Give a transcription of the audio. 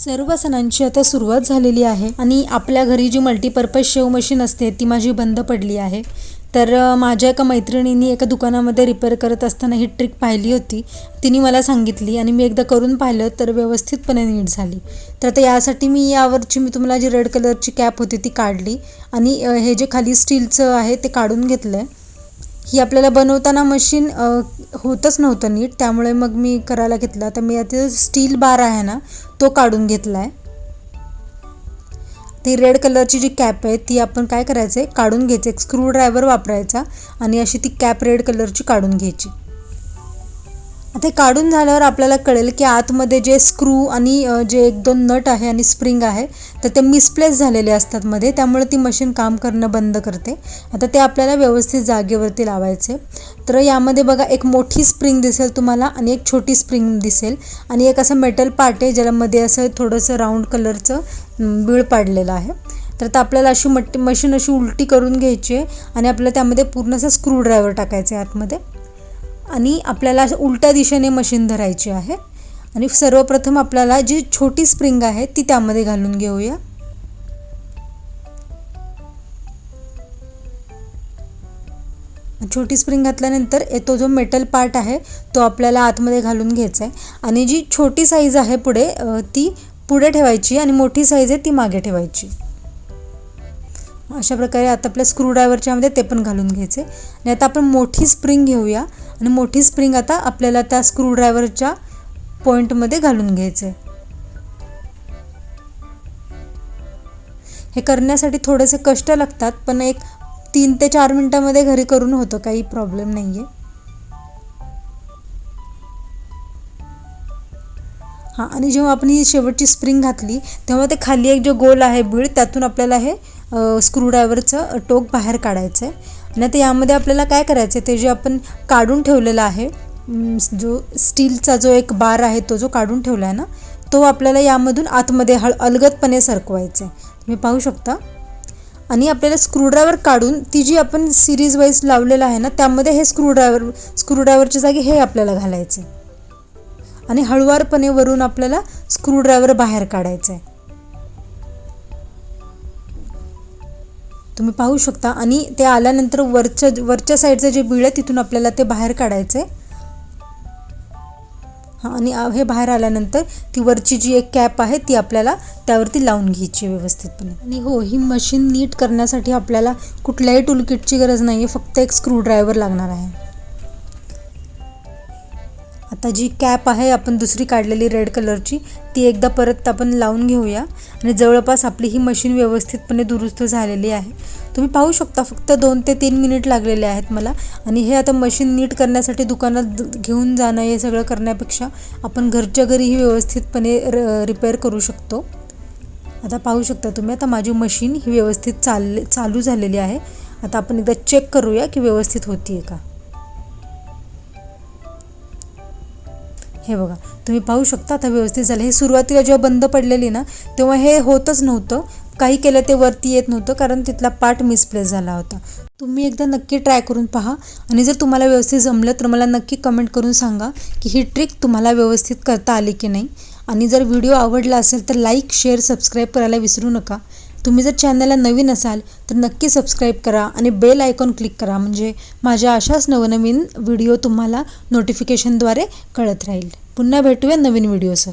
सर्व सणांची आता सुरुवात झालेली आहे आणि आपल्या घरी जी मल्टीपर्पज शेव मशीन असते ती माझी बंद पडली आहे. तर माझ्या एका मैत्रिणींनी एका दुकानामध्ये रिपेअर करत असताना ही ट्रिक पाहिली होती. तिने मला सांगितली आणि मी एकदा करून पाहिलं तर व्यवस्थितपणे नीट झाली. तर आता यासाठी मी यावरची मी तुम्हाला जी रेड कलरची कॅप होती ती काढली आणि हे जे खाली स्टीलचं आहे ते काढून घेतलं आहे ही आपल्याला बनवताना मशीन होतच नव्हतं नीट. त्यामुळे मग मी करायला घेतला. तर मी आता स्टील बार आहे ना तो काढून घेतला आहे ती रेड कलरची जी कॅप आहे ती आपण काय करायचं आहे काढून घ्यायचं एक स्क्रू ड्रायव्हर वापरायचा आणि अशी ती कॅप रेड कलरची काढून घ्यायची. आता काढून झाल्यावर आपल्याला कळेल की आतमध्ये जे स्क्रू आणि जे एक दोन नट आहे आणि स्प्रिंग आहे तर ते मिसप्लेस झालेले असतात मध्ये. त्यामुळे ती मशीन काम करणं बंद करते. आता ते आपल्याला व्यवस्थित जागेवरती लावायचे. तर यामध्ये बघा एक मोठी स्प्रिंग दिसेल तुम्हाला आणि एक छोटी स्प्रिंग दिसेल. आणि एक असं मेटल पार्ट आहे ज्याला मध्ये असं थोडंसं राऊंड कलरचं बीळ पाडलेलं आहे. तर आता आपल्याला अशी मट मशीन अशी उलटी करून घ्यायची आहे आणि आपल्याला त्यामध्ये पूर्ण असं स्क्रूड्रायव्हर टाकायचं आहे आतमध्ये. आणि आपल्याला उलट्या दिशेने मशीन धरायची आहे. आणि सर्वप्रथम आपल्याला जी छोटी स्प्रिंग आहे ती त्यामध्ये घालून घेऊया. छोटी स्प्रिंग घातल्यानंतर ए- तो जो मेटल पार्ट आहे तो आपल्याला आतमध्ये घालून घ्यायचा आहे. आणि जी छोटी साईज आहे पुढे ती पुढे ठेवायची आणि मोठी साईज आहे ती मागे ठेवायची. अशा प्रकारे आता आपल्या स्क्रूड्रायव्हरच्यामध्ये ते पण घालून घ्यायचे. आणि आता आपण मोठी स्प्रिंग घेऊया. आणि मोठी स्प्रिंग आता आपल्याला त्या स्क्रूड्रायव्हरच्या पॉईंटमध्ये घालून घ्यायचे. हे करण्यासाठी थोडेसे कष्ट लागतात पण एक तीन ते चार मिनटामध्ये घरी करून होतं काही प्रॉब्लेम नाही आहे हां आणि जेव्हा आपण ही शेवटची स्प्रिंग घातली तेव्हा ते खाली एक जो गोल आहे बीळ त्यातून आपल्याला हे स्क्रूड्रायव्हरचं टोक बाहेर काढायचं आहे. आणि आता यामध्ये आपल्याला काय करायचं आहे? ते जे आपण काढून ठेवलेलं आहे जो स्टीलचा जो एक बार आहे तो जो काढून ठेवला आहे ना तो आपल्याला यामधून आतमध्ये हळ अलगदपणे सरकवायचा आहे. तुम्ही पाहू शकता. आणि आपल्याला स्क्रूड्रायव्हर काढून ती जी आपण सिरीज वाईज लावलेलं आहे ना त्यामध्ये हे स्क्रूड्रायव्हर स्क्रूड्रायव्हरच्या जागी हे आपल्याला घालायचं आहे. आणि हळुवारपणे वरून आपल्याला स्क्रूड्रायव्हर बाहेर काढायचं आहे. तुम्ही पाहू शकता. आणि ते आल्यानंतर वरच्या वरच्या साईडचं जे बिळ आहे तिथून आपल्याला ते बाहेर काढायचं आहे हां आणि हे बाहेर आल्यानंतर ती वरची जी एक कॅप आहे ती आपल्याला त्यावरती लावून घ्यायची व्यवस्थितपणे. आणि हो ही मशीन नीट करण्यासाठी आपल्याला कुठल्याही टूलकिटची गरज नाही आहे फक्त एक स्क्रूड्रायव्हर लागणार आहे. आता जी कॅप आहे आपण दुसरी काढलेली रेड कलरची ती एकदा परत आपण लावून घेऊया. आणि जवळपास आपली ही मशीन व्यवस्थितपणे दुरुस्त झालेली आहे. तुम्ही पाहू शकता फक्त दोन ते तीन मिनिट लागलेले आहेत मला. आणि हे आता मशीन नीट करण्यासाठी दुकानात घेऊन जाणं हे सगळं करण्यापेक्षा आपण घरच्या घरीही व्यवस्थितपणे र रिपेअर करू शकतो. आता पाहू शकता तुम्ही आता माझी मशीन ही व्यवस्थित चाल चालू झालेली आहे. आता आपण एकदा चेक करूया की व्यवस्थित होती आहे का. हे बघा तुम्ही पाहू शकता आता व्यवस्थित झालं. हे सुरुवातीला जेव्हा बंद पडलेली ना तेव्हा हे होतच नव्हतं. काही केलं ते वरती येत नव्हतं कारण तिथला पार्ट मिसप्लेस झाला होता. तुम्ही एकदा नक्की ट्राय करून पहा. आणि जर तुम्हाला व्यवस्थित जमलं तर मला नक्की कमेंट करून सांगा की ही ट्रिक तुम्हाला व्यवस्थित करता आली की नाही. आणि जर व्हिडिओ आवडला असेल तर लाईक शेअर सबस्क्राईब करायला विसरू नका. तुम्ही जर चॅनलला नवीन असाल तर नक्की सबस्क्राईब करा आणि बेल आयकॉन क्लिक करा. म्हणजे माझ्या अशाच नवनवीन व्हिडिओ तुम्हाला नोटिफिकेशनद्वारे कळत राहील. पुन्हा भेटूया नवीन व्हिडिओसह